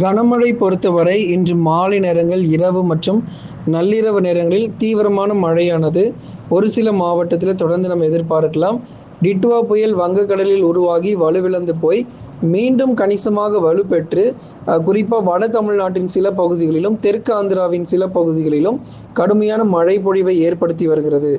கனமழை பொறுத்தவரை இன்று மாலை நேரங்கள் இரவு மற்றும் நள்ளிரவு நேரங்களில் தீவிரமான மழையானது. ஒரு சில மாவட்டத்தில் தொடர்ந்து நம்ம எதிர்பார்க்கலாம். டிட்வா புயல் வங்கக்கடலில் உருவாகி வலுவிழந்து போய் மீண்டும் கணிசமாக வலுப்பெற்று குறிப்பாக வட தமிழ்நாட்டின் சில பகுதிகளிலும் தெற்கு ஆந்திராவின் சில பகுதிகளிலும் கடுமையான மழை பொழிவை ஏற்படுத்தி வருகிறது.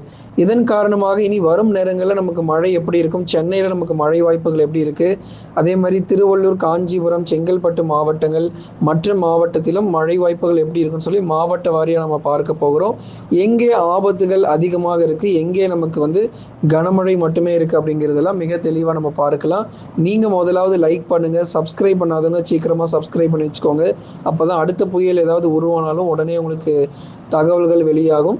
இதன் காரணமாக இனி வரும் நேரங்களில் நமக்கு மழை எப்படி இருக்கும்? சென்னையில் நமக்கு மழை வாய்ப்புகள் எப்படி இருக்குது அதே மாதிரி திருவள்ளூர் காஞ்சிபுரம் செங்கல்பட்டு மாவட்டங்கள் மற்ற மாவட்டத்திலும் மழை வாய்ப்புகள் எப்படி இருக்குன்னு சொல்லி மாவட்ட வாரியாக நம்ம பார்க்க போகிறோம். எங்கே ஆபத்துகள் அதிகமாக இருக்குது எங்கே நமக்கு வந்து கனமழை மட்டுமே இருக்குது அப்படிங்கிறதெல்லாம் மிக தெளிவாக நம்ம பார்க்கலாம். நீங்கள் முதலாவது லைக் பண்ணுங்கள் சப்ஸ்கிரைப் பண்ணாதவங்க சீக்கிரமாக சப்ஸ்கிரைப் பண்ணி வச்சுக்கோங்க. அப்போ தான் அடுத்த புயல் ஏதாவது உருவானாலும் உடனே உங்களுக்கு தகவல்கள் வெளியாகும்.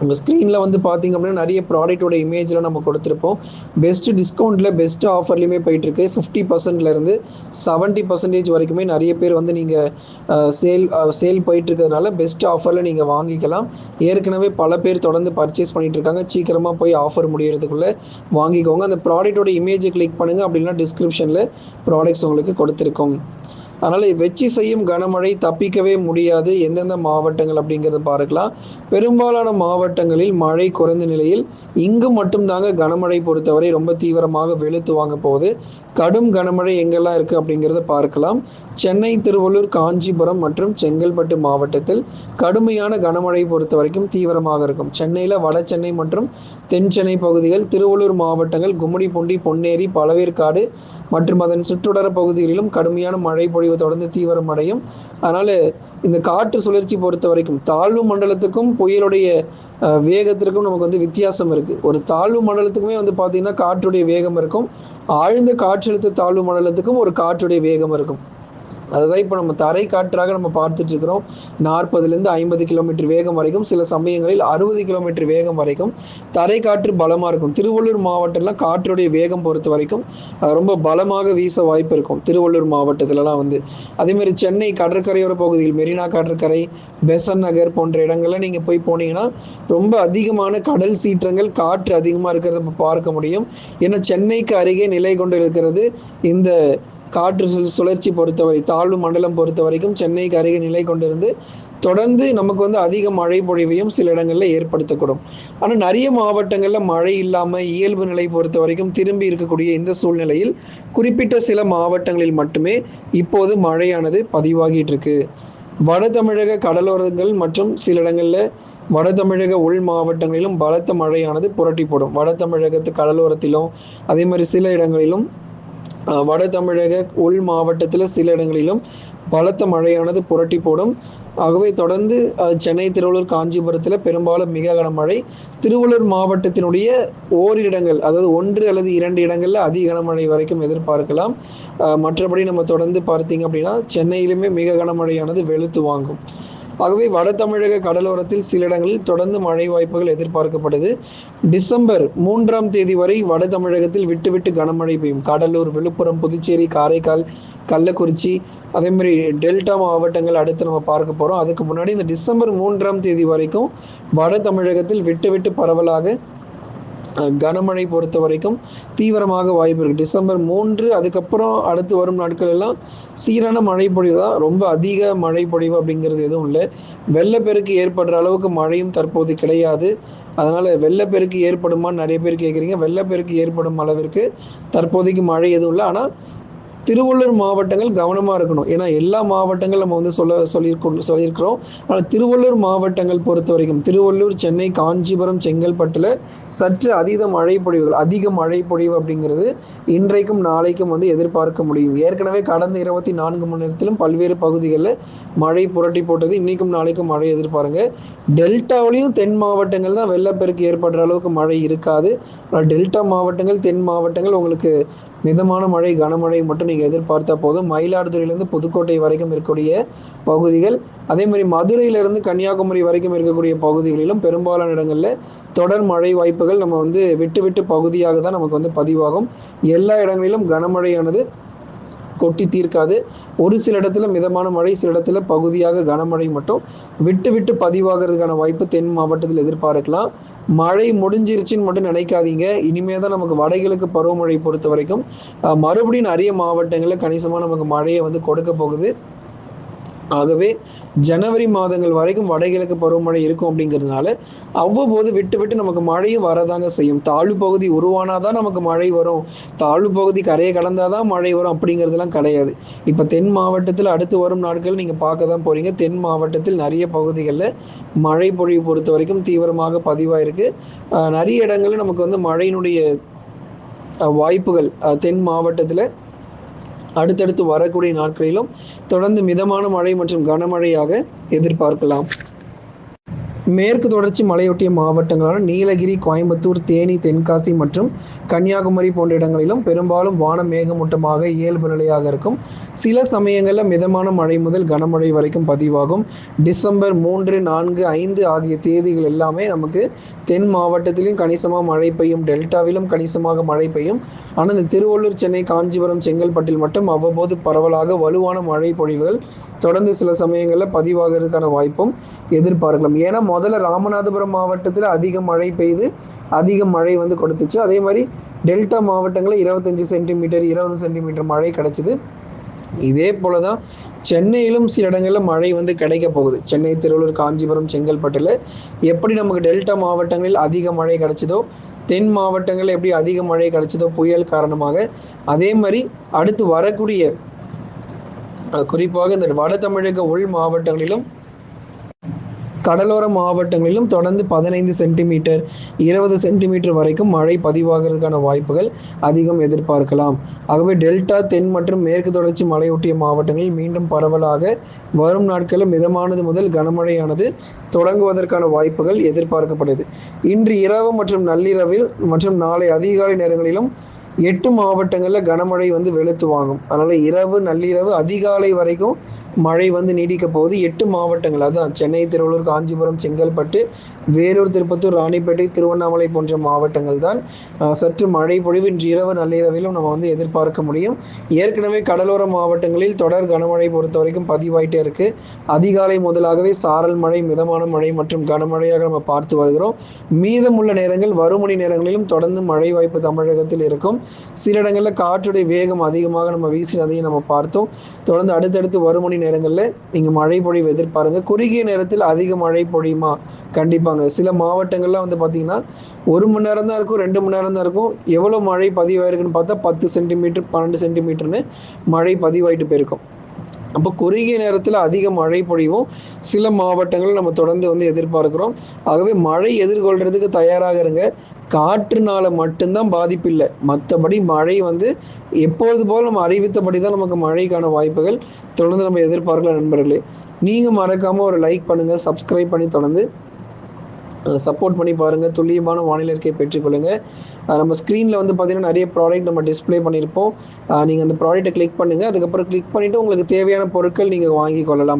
நம்ம ஸ்க்ரீனில் வந்து பார்த்தீங்க அப்படின்னா நிறைய ப்ராடக்ட்டோட இமேஜ்லாம் நம்ம கொடுத்துருப்போம். பெஸ்ட்டு டிஸ்கவுண்ட்டில் பெஸ்ட் ஆஃபர்லையுமே போயிட்டுருக்கு. ஃபிஃப்டி பர்சன்ட்லேருந்து செவன்ட்டி பர்சன்டேஜ் வரைக்குமே நிறைய பேர் வந்து நீங்கள் சேல் சேல் போயிட்டுருக்கிறதுனால பெஸ்ட் ஆஃபரில் நீங்கள் வாங்கிக்கலாம். ஏற்கனவே பல பேர் தொடர்ந்து பர்ச்சேஸ் பண்ணிகிட்டு இருக்காங்க சீக்கிரமாக போய் ஆஃபர் முடியறதுக்குள்ளே வாங்கிக்கோங்க. அந்த ப்ராடக்ட்டோட இமேஜை கிளிக் பண்ணுங்கள் அப்படின்னா டிஸ்கிரிப்ஷனில் ப்ராடக்ட்ஸ் உங்களுக்கு கொடுத்துருக்கோம். அதனால் வெச்சி செய்யும் கனமழை தப்பிக்கவே முடியாது. எந்தெந்த மாவட்டங்கள் அப்படிங்கிறத பார்க்கலாம். பெரும்பாலான மாவட்டங்களில் மழை குறைந்த நிலையில் இங்கு மட்டும்தாங்க கனமழை பொறுத்தவரை ரொம்ப தீவிரமாக வெளுத்து வாங்க போகுது. கடும் கனமழை எங்கெல்லாம் இருக்குது அப்படிங்கிறத பார்க்கலாம். சென்னை திருவள்ளூர் காஞ்சிபுரம் மற்றும் செங்கல்பட்டு மாவட்டத்தில் கடுமையான கனமழை பொறுத்த வரைக்கும் தீவிரமாக இருக்கும். சென்னையில் வட சென்னை மற்றும் தென் சென்னை பகுதிகள் திருவள்ளூர் மாவட்டங்கள் கும்மிடிப்பூண்டி பொன்னேரி பழவேற்காடு மற்றும் அதன் சுற்றுவட்டார பகுதிகளிலும் கடுமையான மழை பொழிவு தொடர்ந்து தீவிரமடையும். அதனால் இந்த காற்று சுழற்சி பொறுத்த வரைக்கும் தாழ்வு மண்டலத்துக்கும் புயலுடைய வேகத்திற்கும் நமக்கு வந்து வித்தியாசம் இருக்குது ஒரு தாழ்வு மண்டலத்துக்குமே வந்து பார்த்திங்கன்னா காற்றுடைய வேகம் இருக்கும். ஆழ்ந்த காற்றழுத்த தாழ்வு மண்டலத்துக்கும் ஒரு காற்றுடைய வேகம் இருக்கும். அதுதான் இப்போ நம்ம தரை காற்றாக நம்ம பார்த்துட்டு இருக்கிறோம் நாற்பதுலேருந்து ஐம்பது கிலோமீட்டர் வேகம் வரைக்கும் சில சமயங்களில் அறுபது கிலோமீட்டர் வேகம் வரைக்கும் தரை காற்று பலமாக இருக்கும். திருவள்ளூர் மாவட்டம்லாம் காற்றுடைய வேகம் பொறுத்த வரைக்கும் ரொம்ப பலமாக வீச வாய்ப்பு இருக்கும். திருவள்ளூர் மாவட்டத்திலலாம் வந்து. அதேமாதிரி சென்னை கடற்கரையோர பகுதியில் மெரினா கடற்கரை பெசன் நகர் போன்ற இடங்கள்லாம் நீங்கள் போய் போனீங்கன்னா ரொம்ப அதிகமான கடல் சீற்றங்கள் காற்று அதிகமாக இருக்கிறத பார்க்க முடியும். ஏன்னா சென்னைக்கு அருகே நிலை கொண்டு இருக்கிறது இந்த காற்று சுழற்சி பொறுத்தவரை தாழ்வு மண்டலம் பொறுத்த வரைக்கும் சென்னைக்கு அருகே நிலை கொண்டிருந்து தொடர்ந்து நமக்கு வந்து அதிக மழை பொழிவையும் சில இடங்களில் ஏற்படுத்தக்கூடும். ஆனால் நிறைய மாவட்டங்களில் மழை இல்லாமல் இயல்பு நிலை பொறுத்த வரைக்கும் திரும்பி இருக்கக்கூடிய இந்த சூழ்நிலையில் குறிப்பிட்ட சில மாவட்டங்களில் மட்டுமே இப்போது மழையானது பதிவாகிட்டு இருக்கு வட தமிழக கடலோரங்கள் மற்றும் சில இடங்களில் வட தமிழக உள் மாவட்டங்களிலும் பலத்த மழையானது புரட்டி போடும் வட தமிழகத்து கடலோரத்திலும் அதே மாதிரி சில இடங்களிலும் வட தமிழக உள் மாவட்டத்தில் சில இடங்களிலும் பலத்த மழையானது புரட்டி போடும். ஆகவே தொடர்ந்து சென்னை திருவள்ளூர் காஞ்சிபுரத்தில் பெரும்பாலும் மிக கனமழை திருவள்ளூர் மாவட்டத்தினுடைய ஓரிரு இடங்கள் அதாவது ஒன்று அல்லது இரண்டு இடங்களில் அதிக கனமழை வரைக்கும் எதிர்பார்க்கலாம். மற்றபடி நம்ம தொடர்ந்து பார்த்தீங்க அப்படின்னா சென்னையிலுமே மிக கனமழையானது வெளுத்து வாங்கும். ஆகவே வட தமிழக கடலோரத்தில் சில இடங்களில் தொடர்ந்து மழை வாய்ப்புகள் எதிர்பார்க்கப்படுது டிசம்பர் மூன்றாம் தேதி வரை வட தமிழகத்தில் விட்டுவிட்டு கனமழை பெய்யும். கடலூர் விழுப்புரம் புதுச்சேரி காரைக்கால் கள்ளக்குறிச்சி அதே மாதிரி டெல்டா மாவட்டங்கள் அடுத்து நம்ம பார்க்க போகிறோம் அதுக்கு முன்னாடி இந்த டிசம்பர் மூன்றாம் தேதி வரைக்கும் வட தமிழகத்தில் விட்டு விட்டு பரவலாக கனமழை பொறுத்த வரைக்கும் தீவிரமாக வாய்ப்பு இருக்குது டிசம்பர் மூன்று அதுக்கப்புறம் அடுத்து வரும் நாட்கள் எல்லாம் சீரான மழை பொழிவு தான். ரொம்ப அதிக மழை பொழிவு அப்படிங்கிறது எதுவும் இல்லை. வெள்ளப்பெருக்கு ஏற்படுற அளவுக்கு மழையும் தற்போது கிடையாது. அதனால் வெள்ளப்பெருக்கு ஏற்படுமான்னு நிறைய பேர் கேட்குறீங்க வெள்ளப்பெருக்கு ஏற்படும் அளவிற்கு தற்போதைக்கு மழை எதுவும் இல்லை. ஆனால் திருவள்ளூர் மாவட்டங்கள் கவனமாக இருக்கணும். ஏன்னா எல்லா மாவட்டங்கள் நம்ம வந்து சொல்ல சொல்லியிருக்கோம் சொல்லியிருக்கிறோம். ஆனால் திருவள்ளூர் மாவட்டங்கள் பொறுத்த வரைக்கும் திருவள்ளூர் சென்னை காஞ்சிபுரம் செங்கல்பட்டில் சற்று அதீத மழை பொழிவுகள் அதிக மழை பொழிவு அப்படிங்கிறது இன்றைக்கும் நாளைக்கும் வந்து எதிர்பார்க்க முடியும். ஏற்கனவே கடந்த இருபத்தி நான்கு மணி நேரத்திலும் பல்வேறு பகுதிகளில் மழை புரட்டி போட்டது. இன்றைக்கும் நாளைக்கும் மழை எதிர்பாருங்க. டெல்டாவிலையும் தென் மாவட்டங்கள் தான் வெள்ளப்பெருக்கு ஏற்படுற அளவுக்கு மழை இருக்காது. ஆனால் டெல்டா மாவட்டங்கள் தென் மாவட்டங்கள் உங்களுக்கு மிதமான மழை கனமழை மட்டும் நீங்கள் எதிர்பார்த்தா போதும். மயிலாடுதுறையிலேருந்து புதுக்கோட்டை வரைக்கும் இருக்கக்கூடிய பகுதிகள் அதே மாதிரி மதுரையிலிருந்து கன்னியாகுமரி வரைக்கும் இருக்கக்கூடிய பகுதிகளிலும் பெரும்பாலான இடங்களில் தொடர் மழை வாய்ப்புகள் நம்ம வந்து விட்டு விட்டு பகுதியாக தான் நமக்கு வந்து பதிவாகும். எல்லா இடங்களிலும் கனமழையானது கொட்டி தீர்க்காது. ஒரு சில இடத்துல மிதமான மழை சில இடத்துல பகுதியாக கனமழை மட்டும். விட்டு விட்டு பதிவாகிறதுக்கான வாய்ப்பு தென் மாவட்டத்தில் எதிர்பார்க்கலாம். மழை முடிஞ்சிருச்சுன்னு மட்டும் நினைக்காதீங்க. இனிமே தான் நமக்கு வடகிழக்கு பருவமழை பொறுத்த வரைக்கும் மறுபடியும் நிறைய மாவட்டங்களில் கணிசமாக நமக்கு மழையை வந்து கொடுக்க போகுது. ஆகவே ஜனவரி மாதங்கள் வரைக்கும் வடகிழக்கு பருவமழை இருக்கும் அப்படிங்கிறதுனால அவ்வப்போது விட்டு விட்டு நமக்கு மழையும் வரதாங்க செய்யும். தாழ்வு பகுதி உருவானாதான் நமக்கு மழை வரும். தாழ்வு பகுதி கரையை கடந்தாதான் மழை வரும் அப்படிங்கிறதுலாம் கிடையாது. இப்போ தென் மாவட்டத்தில் அடுத்து வரும் நாட்கள் நீங்கள் பார்க்க தான் போகிறீங்க தென் மாவட்டத்தில் நிறைய பகுதிகளில் மழை பொழிவு பொறுத்த வரைக்கும் தீவிரமாக பதிவாயிருக்கு. நிறைய இடங்களில் நமக்கு வந்து மழையினுடைய வாய்ப்புகள் தென் மாவட்டத்தில் அடுத்தடுத்து வரக்கூடிய நாட்களிலும் தொடர்ந்து மிதமான மழை மற்றும் கனமழையாக எதிர்பார்க்கலாம். மேற்கு தொடர்ச்சி மலையொட்டிய மாவட்டங்களான நீலகிரி கோயம்புத்தூர் தேனி தென்காசி மற்றும் கன்னியாகுமரி போன்ற இடங்களிலும் பெரும்பாலும் வானம் மேகமூட்டமாக இயல்பு நிலையாக இருக்கும். சில சமயங்களில் மிதமான மழை முதல் கனமழை வரைக்கும் பதிவாகும். டிசம்பர் மூன்று நான்கு ஐந்து ஆகிய தேதிகள் எல்லாமே நமக்கு தென் மாவட்டத்திலும் கணிசமாக மழை பெய்யும் டெல்டாவிலும் கணிசமாக மழை பெய்யும். ஆனால் இந்த திருவள்ளூர் சென்னை காஞ்சிபுரம் செங்கல்பட்டில் மட்டும் அவ்வப்போது பரவலாக வலுவான மழை பொழிவுகள் தொடர்ந்து சில சமயங்களில் பதிவாகிறதுக்கான வாய்ப்பும் எதிர்பார்க்கலாம். ஏன்னா முதல்ல ராமநாதபுரம் மாவட்டத்தில் அதிக மழை பெய்து அதிக மழை வந்து கொடுத்துச்சு. அதே மாதிரி டெல்டா மாவட்டங்களில் இருபத்தஞ்சி சென்டிமீட்டர் இருபது சென்டிமீட்டர் மழை கிடைச்சிது. இதே போல தான் சென்னையிலும் சில இடங்களில் மழை வந்து கிடைக்க போகுது. சென்னை திருவள்ளூர் காஞ்சிபுரம் செங்கல்பட்டில் எப்படி நமக்கு டெல்டா மாவட்டங்களில் அதிக மழை கிடைச்சதோ தென் மாவட்டங்களில் எப்படி அதிக மழை கிடைச்சதோ புயல் காரணமாக அதே மாதிரி அடுத்து வரக்கூடிய குறிப்பாக இந்த வட தமிழக உள் மாவட்டங்களிலும் கடலோர மாவட்டங்களிலும் தொடர்ந்து பதினைந்து சென்டிமீட்டர் இருபது சென்டிமீட்டர் வரைக்கும் மழை பதிவாகிறதுக்கான வாய்ப்புகள் அதிகம் எதிர்பார்க்கலாம். ஆகவே டெல்டா தென் மற்றும் மேற்கு தொடர்ச்சி மலையொட்டிய மாவட்டங்களில் மீண்டும் பரவலாக வரும் நாட்களில் மிதமானது முதல் கனமழையானது தொடங்குவதற்கான வாய்ப்புகள் எதிர்பார்க்கப்படுது. இன்று இரவு மற்றும் நள்ளிரவில் மற்றும் நாளை அதிகாலை நேரங்களிலும் எட்டு மாவட்டங்களில் கனமழை வந்து வெளுத்து வாங்கும். அதனால் இரவு நள்ளிரவு அதிகாலை வரைக்கும் மழை வந்து நீடிக்க போகுது. எட்டு மாவட்டங்கள் அதான் சென்னை திருவள்ளூர் காஞ்சிபுரம் செங்கல்பட்டு வேலூர் திருப்பத்தூர் ராணிப்பேட்டை திருவண்ணாமலை போன்ற மாவட்டங்கள் தான் சற்று மழை பொழிவு இன்று இரவு நள்ளிரவிலும் நம்ம வந்து எதிர்பார்க்க முடியும். ஏற்கனவே கடலோர மாவட்டங்களில் தொடர் கனமழை பொறுத்த வரைக்கும் பதிவாயிட்டே இருக்கு. அதிகாலை முதலாகவே சாரல் மழை மிதமான மழை மற்றும் கனமழையாக நம்ம பார்த்து வருகிறோம். மீதமுள்ள நேரங்கள் வரும் மணி நேரங்களிலும் தொடர்ந்து மழை வாய்ப்பு தமிழகத்தில் இருக்கும். சில இடங்களில் காற்றுடைய வேகம் அதிகமாக நம்ம வீசினதையும் நம்ம பார்த்தோம். தொடர்ந்து அடுத்தடுத்து வரும் மணி நேரங்களில் நீங்கள் மழை பொழிவு எதிர்பாருங்க. குறுகிய நேரத்தில் அதிக மழை பொழியுமா? கண்டிப்பாங்க. சில மாவட்டங்கள்லாம் வந்து பார்த்தீங்கன்னா ஒரு மணி நேரம் தான் இருக்கும் ரெண்டு மணி நேரம் தான் இருக்கும். எவ்வளோ மழை பதிவாயிருக்குன்னு பார்த்தா பத்து சென்டிமீட்டர் பன்னெண்டு சென்டிமீட்டர்னு மழை பதிவாயிட்டு போயிருக்கும். அப்போ குறுகிய நேரத்தில் அதிக மழை பொழிவும் சில மாவட்டங்கள் நம்ம தொடர்ந்து வந்து எதிர்பார்க்கிறோம். ஆகவே மழை எதிர்கொள்றதுக்கு தயாராக இருங்க. காற்றுனால மட்டும்தான் பாதிப்பு இல்லை. மற்றபடி மழை வந்து எப்பொழுது போல் நம்ம அறிவித்தபடி தான் நமக்கு மழைக்கான வாய்ப்புகள் தொடர்ந்து நம்ம எதிர்பார்க்கலாம் நண்பர்களே. நீங்கள் மறக்காமல் ஒரு லைக் பண்ணுங்கள் சப்ஸ்கிரைப் பண்ணி தொடர்ந்து சப்போர்ட் பண்ணி பாருங்கள் துல்லியமான வானிலை இருக்கை பெற்றுக்கொள்ளுங்கள் நம்ம ஸ்க்ரீனில் வந்து பார்த்தீங்கன்னா நிறைய ப்ராடக்ட் நம்ம டிஸ்ப்ளே பண்ணியிருப்போம். நீங்கள் அந்த ப்ராடக்ட்டை கிளிக் பண்ணுங்கள் அதுக்கப்புறம் கிளிக் பண்ணிவிட்டு உங்களுக்கு தேவையான பொருட்கள் நீங்கள் வாங்கி கொள்ளலாம்.